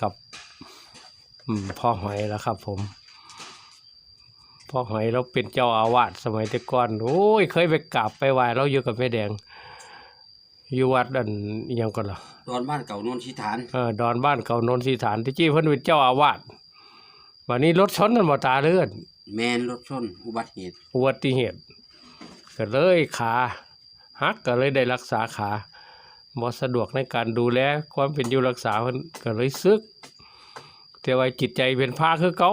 กับอืมพ่อหอยแล้วครับ ผมพ่อหอยเราเป็นเจ้าอาวาสสมัยแต่ก่อนโอ้ยเคยไปกราบไปไหว้เราอยู่กับแม่แดง อยู่วัดอันอิหยังก่อนล่ะตอนบ้านเก่าโนนชิฐานเออดอนบ้านเก่าโนนสีฐานที่จี้เพิ่นเป็นเจ้าอาวาสวันนี้รถชนกันบ่ตาเลือดแมนรถชนอุบัติเหตุอุบัติเหตุก็เลยขาหักก็เลยได้รักษาขา บ่สะดวกในการดูแลความเป็นอยู่รักษาเพิ่นก็เลยซึกแต่ว่าจิตใจเป็นพระคือเก่า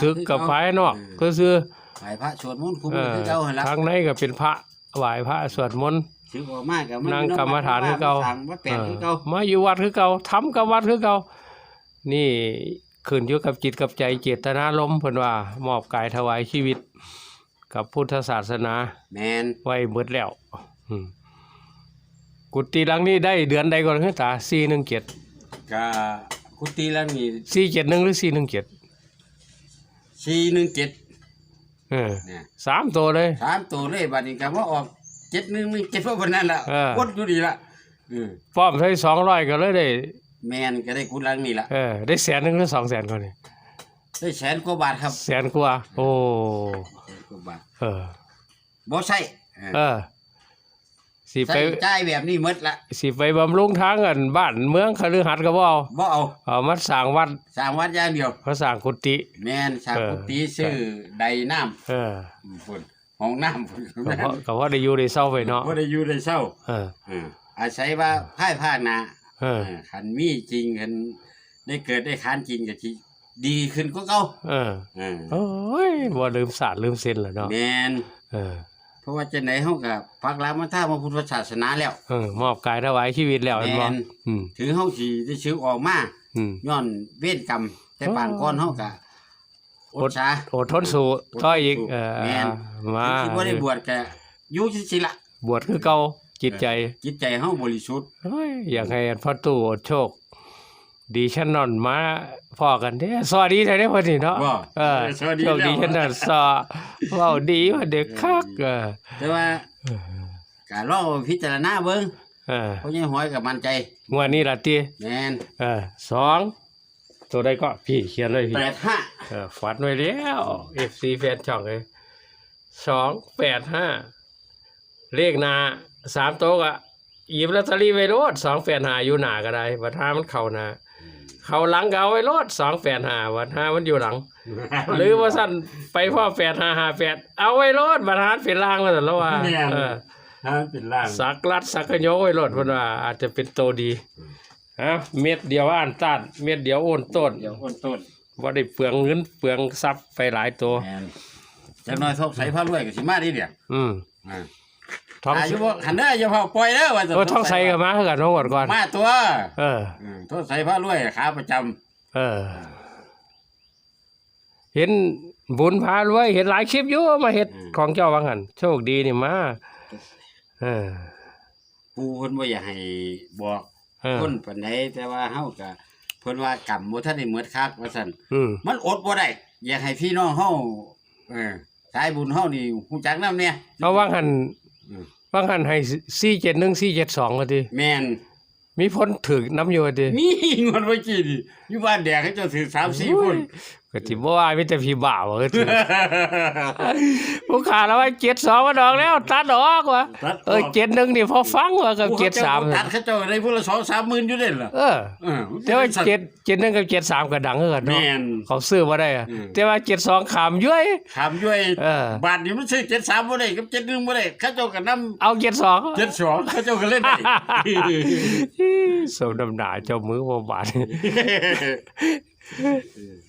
ซึกกับภายนอกก็คือไหว้พระสวดมนต์คุ้มเออคือเก่าหั่นล่ะทางในก็เป็นพระไหว้พระสวดมนต์ซื้อออกมาก็นั่งกรรมฐานคือเก่าสั่งว่าแปลกคือเก่าเออมาอยู่วัดคือเก่าทำกับวัดคือเก่านี่ขึ้นอยู่กับจิตกับใจเจตนารมณ์เพิ่นว่ามอบกายถวายชีวิต กับพุทธศาสนา แมนไว้เบิดแล้ว อืม กุฏิหลังนี้ได้เดือนใดก่อนคือตา417ก็กุฏิแล้วนี่471หรือ417 417เออเนี่ยสามตัวเลยสามตัวเลยบัดนี้ก็ว่าออก7117ว่าวันนั้นล่ะเออกดอยู่ดีล่ะเออป้อมใช้200ก็เลยได้ แมนก็ได้กุดหลังนี่ล่ะเออได้แสนหนึงหรือ2แสนก่อนนี่ได้แสนกว่าบาทครับแสนกว่าโอ้แสนกว่าบาทเออบ่ใช่เออเออ สิไปใส่จ่ายแบบนี้หมดละสิไปบำรุงทางกันบ้านเมืองคฤหัสถ์ก็บ่เอาบ่เอาเอามาสร้างวัดสร้างวัดอย่างเดียวเขาสร้างกุฏิแม่นสร้างเออกุฏิซื้อใดน้ำเออพุ่นห้องน้ำพุ่นก็เพราะก็เพราะได้อยู่ได้เศร้าไปเนาะบ่ได้อยู่ได้เศร้าเออเอออาศัยว่าภายภาคหน้าเออเออคันมีจริงคันได้เกิดได้ค้านจริงก็สิดีขึ้นกว่าเก่าเออเออโอ้ยบ่ลืมศาสตร์ลืมเส้นแล้วเนาะแม่นเออเพ ราะว่าจังไดเฮาก็ปักหลักมาท่าพระพุทธศาสนาแล้ว เออมอบกายถวายชีวิตแล้วเห็นบ่แม่น อืม ถึงเฮาสิได้ซื้อออกมาอืม ย้อนเวรกรรม แต่ปานก่อนเฮาก็อดชาอดทนสู้ต่ออีก เออแม่น มาถึงสิบ่ได้บวชก็อยู่ซื่อๆล่ะ บวชคือเก่าจิตใจจิตใจเฮาบริสุทธิ์ เฮ้ยอยากให้พ่อตู่อดโชค ดีฉันนอนมาพอกันเด้สวัสดีไทยได้อพอดีเนาะบ่เออสวัสดีโชคดีแล้วฉันน่ะสอเว้าดีว่าเด็กคักเออแต่ว่าก็ลองพิจารณาเบิ่งเออเพราะยังหอยกับมันใจงวดนี้ล่ะติแม่นเออสองตัวใดก็พี่เขียนเลยพี่85เออฝันไว้แล้ว FC แฟนช่องเลยสองแปดห้าเลขหน้าสามโต๊ะอะหยิบลอตเตอรี่ไว้โลดสองแปดห้าอยู่หน้าก็ได้บัดห้ามันเข้าหน้า เข้าหลังก็เอาไว้โลดสองแปดห้าบัดห้ามันอยู่หลัง หรือว่าสั้นไปพ่อแปดห้าห้าแปดเอาไว้โลดบัดห้ามันเป็นล่างมาแต่แล้วว่าแม่น เออถ้ามันเป็นล่างสักรัดสักกระโยกไว้โลดเพิ่นว่า อาจจะเป็นโตดีฮะเม็ดเดียวอ่านต้านเม็ดเดียวโอนต้นเดี๋ยวคนต้นว่าได้เปลืองเงินเปลืองทรัพย์ไปหลายตัว แม่นจักหน่อยทกใส่ผ้ารวยก็สิมาดีเดียวอืม อ่า ท้องอายุบ่คันเด้ออย่าเผาปล่อยเด้อว่าจะโอ้ท้องใส่กับมาคือกันน้องกดก่อน มาตัวเออ อืมทกใส่ผ้ารวยขาประจำเออ เห็นบุญพารวยเห็นหลายคลิปอยู่มาเฮ็ดของเจ้าว่างั้นโชคดีนี่มาเออ ปูเพิ่นบ่อยากให้บอกเออ คนปานใดแต่ว่าเฮาก็เพิ่นว่ากรรมบ่ทันได้หมดคักว่าซั่น อืมมันอดบ่ได้อยากให้พี่น้องเฮาเออสายบุญเฮานี่ฮู้จักนำเนี่ยเอาว่างหัน อืมว่างหันให้สี่เจ็ดหนึ่งสี่เจ็ดสองก็ดีแม่นมีพ้นถึกน้ำอยู่ก็ดีมีเงินไว้กินอยู่บ้านแดกให้เจ้าถือ3-4คน ก็ที่บ่ว่ามีแต่พี่บ่าวก็ถือผู้ขาแล้วว่าเจ็ดสองมาดอกแล้ว ตัดออกว่ะตัดออกเออเจ็ดหนึ่งนี่พอฟังว่ากับเจ็ดสามตัดเขาเจ้าได้พุ่นละ2-3หมื่นอยู่เด่นล่ะเออเออแต่ว่าเจ็ดเจ็ดหนึ่งกับเจ็ดสามก็ดังเอกันเนาะแม่นเขาซื้อมาได้อะอืมแต่ว่าเจ็ดสองขามย้วยถามย้วยเออบาทนี่มันซื้อ73บ่ได้กับ71บ่ได้เขาเจ้าก็นำเอาเจ็ดสอง72เขาเจ้าก็เล่นได้สมดำหนาเจ้ามือบ่บาท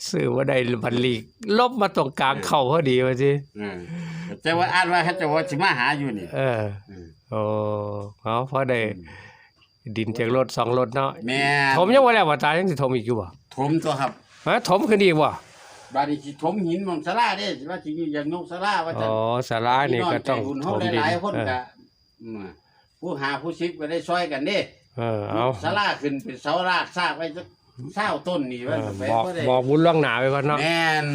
ซื้อมาได้บันลีกลบมาตรงกลางเข่าพอดีว่าสิเออแต่ว่าอ่านว่าเขาเจะว่าสิมาหาอยู่นี่เออเออโอ้เอาพอได้ดินจากรถสองรถเนาะแม่ถมยังบ่แล้วว่าตายยังสิถมอีกอยู่บ่ถมตัวครับฮะถมขึ้นอีกบ่บาดนี้สิถมหินหมองศาลาเด้สิว่าสิอยากยกศาลาว่าอ๋จัองศาลานี่ก็ต้องพี่ถน้มใจบุญดินเฮาหลายๆคนเออก็อืมผู้หาผู้ชิบก็ได้ช่วยกันเด้เออเอาศาลาขึ้นเป็นเสารากซากไว้สัก เศร้าต้นนี่เอว่าอจะไปบอกบ่ได้บอกบุญล่วงหน้าไว้ก่อนเนาะแม่น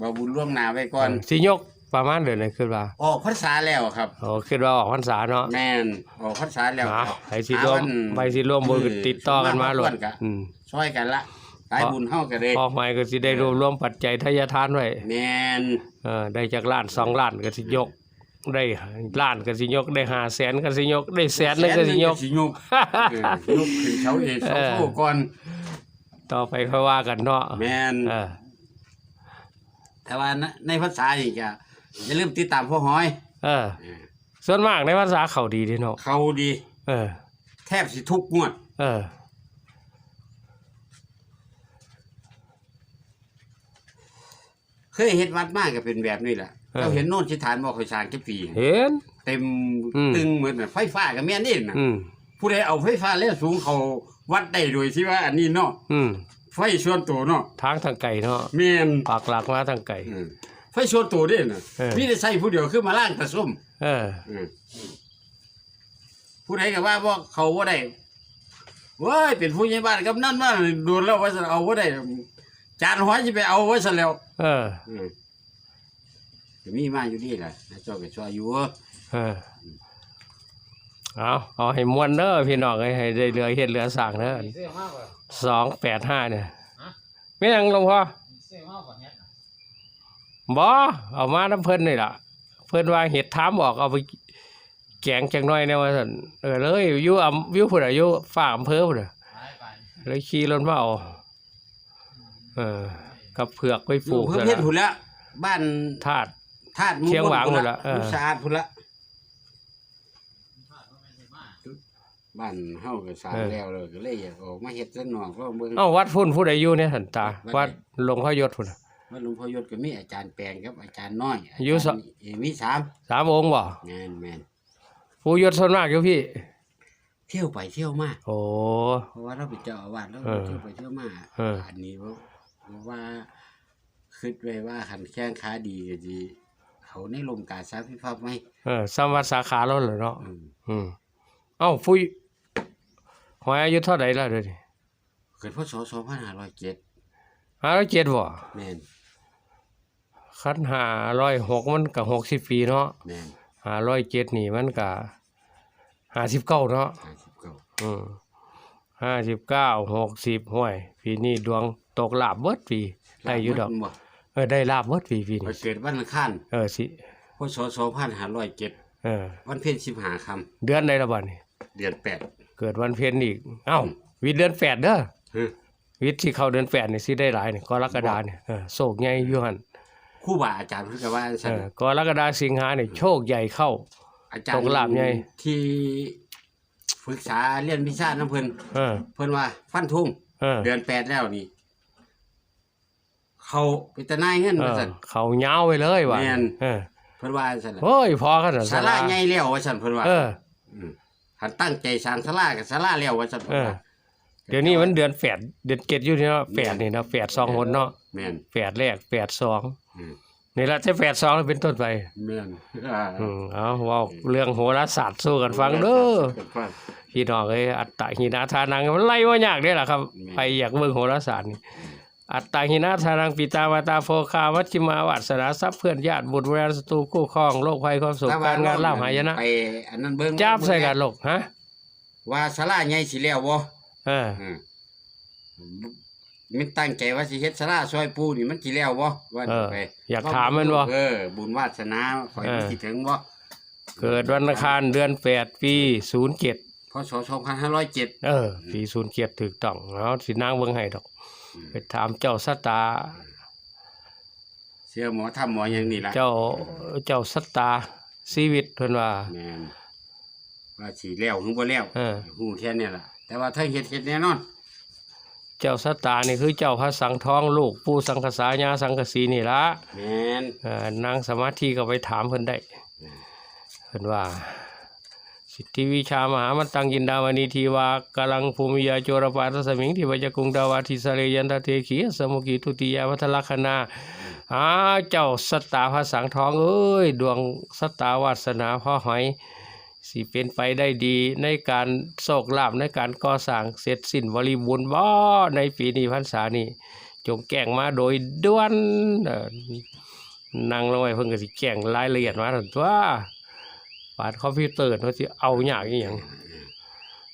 บ่บุญล่วงหน้าไว้ก่อน สิยกประมาณเดือนไหนขึ้นว่าออกพรรษาแล้วครับ โอ้คิดว่าออกพรรษาเนาะแม่นออกพรรษาแล้วนะไปสิรวมหาวันไปสิรวมบุญติดต่อกันมาโลสิดมาครบถ้วนกะอืมช่วยกันละสายบุญเฮาก็เลยพอใหม่ก็สิได้รวบรวมปัจจัยทายทานไว้แม่นเออได้จากล้านสองล้านก็สิยก ได้ล้านก็สิยกได้ห้าแสนก็สิยกได้แสนหนึงก็สิยกแสนหนึ่งก็สิยกเออยกขึ้นเสาเอกเสาโทก่อน ต่อไปค่อยว่ากันเนาะแม่นเออแต่ว่าในในภาษานี่ก็อย่าลืมติดตามพ่อหอยเออส่วนมากในภาษาเขาดีเด้เนาะเขาดี เออ แทบสิทุกงวด เออ เคยเฮ็ดวัดมากก็เป็นแบบนี้แหละเออ เราเห็นโน่นสิฐานบ่ค่อยสร้างจักปี เห็น เต็มอืม ตึงเหมือนน่ะไฟฟ้าก็แม่นนี่น่ะอืม ผู้ใดเอาไฟฟ้าแรงสูงเขา วัดได้โดยที่ว่าอันนี้เนาะอืมไฟส่วนตัวเนาะทางทางไก่เนาะแม่นปากหลักมาทางไก่ อืมไฟส่วนตัวเด้น่ะเออ มีแต่ใช้ผู้เดียวคือมาล้างตะส้มเออ อืมผู้ใดก็ว่าบ่เขาบ่ได้เว้ยเป็นผู้ใหญ่บ้านกำนันมาโดนแล้วว่าจะเอาบ่ได้จานหอยสิไปเอาไว้ซะแล้ว เออ อืมก็มีมาอยู่นี่แหละนะเจ้าก็ช่วยอยู่ เออ เอาเอาให้มวนเด้อพี่น้องเอ้ยให้ได้เหลือเฮ็ดเหลือสร้างเด้อซื้อมากกว่าสองแปดห้าเนี่ยฮะไม่ยังหลวงพ่อซื้อมากกว่านี้บ่เอามาน้ำเพิ่นนี่ล่ะ เพิ่นว่าเห็ดถามออกเอาไปแกงจังน้อยแน่ว่าซั่นเออเลยอยู่อำอยู่พุ่นน่ะอยู่ฝากอำเภอพุ่นน่ะหายไปเลยขี่รถมาเอาเออกับเผือกไปอปลูยู่กเพื่อนั่นเพชรล่ะพุ่นละบ้านธาตุธาตุเชียงหวางหมดละเออสะอาดพุ่นละ พลาดว่าไม่ได้มา บ้านเฮาก็สร้างแล้วเลยก็เลยอยากออกมาเฮ็ดซะหน่อยเพราะเบิ่ง เอ้าวัดพุ่นผู้ใดอยู่เนี่ยท่านตา วัวัดด หลวงพ่อยศพุ่นน่ะ ว่าหลวงพ่อยศก็มีอาจารย์แปลงครับอาจารย์น้อยอยู่สาจารเอ่อมีสามสามองค์บ่แม่นแม่นผู้ยศส่วนมากอยู่พี่ เที่ยวไปเที่ยวมาโอ้ เพราะว่าเราเป็นเจ้าอาวาสเราเออเที่ยวไปเที่ยวมาเอออั นนี้ว่าว่าคิดไว้ว่าคันแข้งขาดีก็ดีเขาในลมกาสาพิภาพไหมเออสามวัดสาขาแล้วเหรอเนาะอืมอืมเอ้าผู้ หอยอายุเท่าไหร่แล้วเดี๋ยวนี้เกิดพศสองพันห้าร้อยเจ็ดห้าร้อยเจ็ดบ่แม่นคันห้าร้อยหกมันก็หกสิบปีเนาะแม่นห้าร้อยเจ็ดนี่มันก็ห้าสิบเก้าเนาะห้าสิบเก้าอืมห้าสิบเก้าหกสิบห้วยปีนี้ดวงตกลาบเบิดปีได้อยู่ดอกบ่เออได้ลาบเบิดปีปีไปนี้เกิดวันอังคารเออสิพศสองพันห้าร้อยเจ็ดเออวันเพ็ญสิบหาคเดือนใดละบัดนี้ำเดือนแปด เกิดวันเพ็ญอีก เอ้าวิทย์เดือนแปดเด้อเฮ้ยวิทย์ที่เข้าเดือนแปดนี่สิได้หลายนี่กรกฎาเนี่ยเออโศกใหญ่อยู่หั่นครู่บาอาจารย์เพิ่นก็ว่าเอซั่นอกรกฎาสิงหาเนี่ยโชคใหญ่เข้า อาจารย์ตกลาบไง ที่ปรึกษาเรียนวิชาน้ำเพิ่นเออเพิ่นว่าฟันทุ่งเออเดือนแปดแล้วนี่ เขาไปแตะนายเงินเอว่าอซั่น เขายาวไปเลยว่ะแม่น เออเพิ่นว่าซั่นล่ะโอ้ยพอกันน่ะศาลาใหญ่แล้วว่าซั่นเพิ่นว่าเออ ม คันตั้งใจสร้างศาลาก็ศาลาแล้วว่าซั่นเพิ่นว่าเออ เดี๋ยวนี้มันเดือนแปดเดือนเจ็ดอยู่นี่เนาะแปดนี่เนาะแปดสองหนเนาะแม่นแปดแรกแปดสองอืมนี่ละจะแปดสองเป็นต้นไป แม่นอ่าอืมเอาเว่าเรื่องโหราศาสตร์สู้กันฟังเด้อฟัง พี่น้องเอ้ยอัตตหินาทานังมันไล่ว่ายากเด้ล่ะครับแม่นไปอยากเบิ่งโหราศาสตร์นี่ อัตตหินาทานังปิตามาตาโฟคาวัชชิมาวัสนาทรัพย์เพื่อนญาติบุตรเวรศัตรูคู่ครองโรคภัยความสุขแต่ว่การงานลาภหายนะไปอันนั้นเบิ่งจับใส่กันลูกฮะว่าศาลาใหญ่สิแล้วบ่เอออืมมันตั้งใจว่าสิเฮ็ดศาลาซอยปูนี่มันสิแล้วบ่ว่าเออไปอยากถามมันบ่เออบุญวาสนาข่อยมันเออสิถึงบ่เกิดวันอังคารเดือนแปดปีศูนย์เจ็ดพศ2507เออปีศูนย์เจ็ดถูกต้องเอาสินางเบิ่งให้ดอกอืม ไปถามเจ้าสตาเชื่อหมอทำหมออย่างนี้ล่ะเจ้าเจ้าสตาชีวิตเพิ่นว่า แม่นว่าสิแล้วหรือบ่แล้วเออ ฮู้แค่นี้ล่ะ แต่ว่าถ้าเฮ็ดเฮ็ดแน่นอน เจ้าสตานี่คือเจ้าพระสังทองลูกปู่สังกษาญาสังกสีนี่ละแม่นเอ่อนางสมาธิก็ไปถามเพิ่นได้เพิ่นว่า สิทธิวิชามหามันตังยินดาวนีทีวากำลังภูมิยาโจรปาทสมิงที่วจกุงดาวาทิสเรยันตเทขีสมุกีทุติยาวัทลักษณาอ้าเจ้าสตาพระสังทองเอ้ยดวงสตาวาสนาพ่อหอยสิเป็นไปได้ดีในการโศกลาภในการก่อสร้างเสร็จสิ้นบริบูรณ์บ่ในปีนี้พรรษานี้จงแจ้งมาโดยด่วนนั่งลงไปเพิ่นก็สิแจ้งรายละเอียดมาซั่นตัว ปาดคอมพิวเตอร์เนาะสิเอายากอีหยัง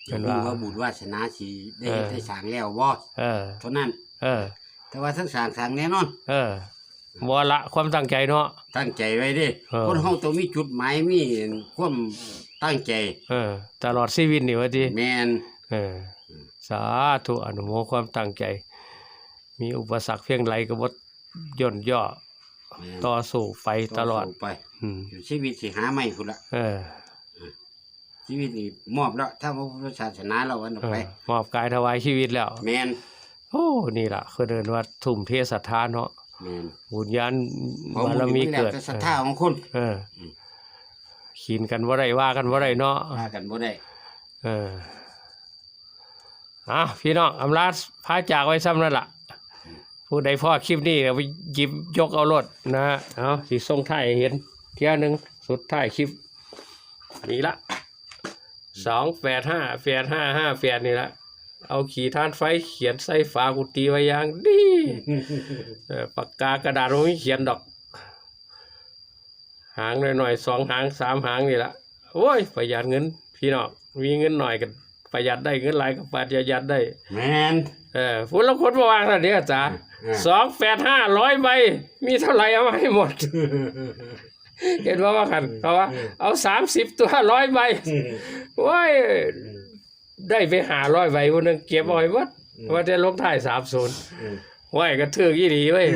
อย่ารู้ว่าบุญวาสนาสิได้เฮ็ดได้สร้างแล้วบ่เออ เท่านั้น เออ แต่ว่าทั้งสร้างสร้างแน่นอน เออบ่ละความตั้งใจเนาะ ตั้งใจไว้เด้เออ คนเฮาต้องมีจุดหมายมีความตั้งใจเออ ตลอดชีวิตนี่ว่าติแม่นเออ สาธุอนุโมทความตั้งใจ มีอุปสรรคเพียงไรก็บ่ย่นย่อแม่น ต่อสู้ไปตลอด สู้ไปอืมอยู่ชีวิตสิหาไม่พุ่นละเออชีวิตนี่มอบแล้ว ถ้าพระพุทธศาสนาเราอันออกเอไป อมอบกายถวายชีวิตแล้ว แม่นโอ้ นี่ล่ะคือเดินว่าทุ่มเทศรัทธาเนาะแม่นบุญญาณเพราะบาบุรญมีนี่แหละเกิดแต่ศรัทธาของคนเออขีนกันว่าไรว่ากันว่าไรเนาะ ว่ากันบ่ได้เอออะพี่น้องอำลาพาจากไว้ซ้ำนั่นล่ะ ผู้ใดพ่อคลิปนี้เอาไปหยิบยกเอารถนะฮะเอาสีส่งท้ายเห็นเที่ยหนึ่งสุดท้ายคลิปนี่ละสองแปดห้าแปดห้าห้าแปดนี่ละเอาขี่ท่านไฟเขียนใส่ฝากุฏิไว้อย่างดีปากกากระดาษมันไม่เขียนดอก หางหน่อยๆสองหางสามหางนี่ละโอ้ยประหยัดเงิน พี่น้องมีเงินหน่อยกันประหยัดได้เงินหลายก็ประหยัดได้ แมน เออพูดแล้วคนมาวางแล้วเนี่ยจ้าเออสองแปดห้าร้อยใบ มีเท่าไหร่เอามาให้หมด เห็นว่าว่ากันเขาว่า เอาสามสิบตัวร้อยใบโอ้ยได้ไปหาร้อยใบคนนึงเก็บเอาไว้วัดว่าจะลงท้ายสามศูนย์ไว้ก็ถือยี่ดีไว้ย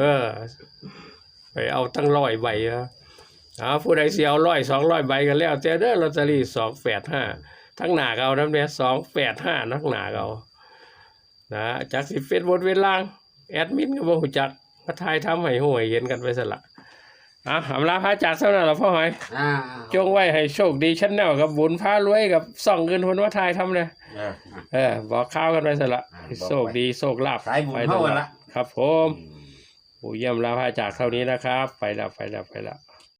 เออ ไปเอาตั้งร้อยใบนะเอาผู้ใดเสียเอาร้อยสองร้อยใบกันแล้วแต่เด้อลอตเตอรี่สองแปดห้าทั้งหนาเกาน้ำเนี่ยสองแปดห้านักหนาเกา นะจากสิเฟซบนเวลางแอดมินก็บ่หูจักมาทายทำให้ห่วยเห็นกันไปสละอะอำลาพระจากเท่านั้นละพ่อหอยอ่าจงไว้ให้โชคดีชั้นแนวกับบุญพารวยกับส่องเงินคนว่าทายทำเลยเออเออบอกข้าวกันไปสละอ่าบอกไปโชคดีโชคลาภสายบุญไปเฮาตลอดละครับผมผู้เยี่ยมลาพระจากเท่านี้นะครับ ไปแล้วไปแล้วไปแล้ว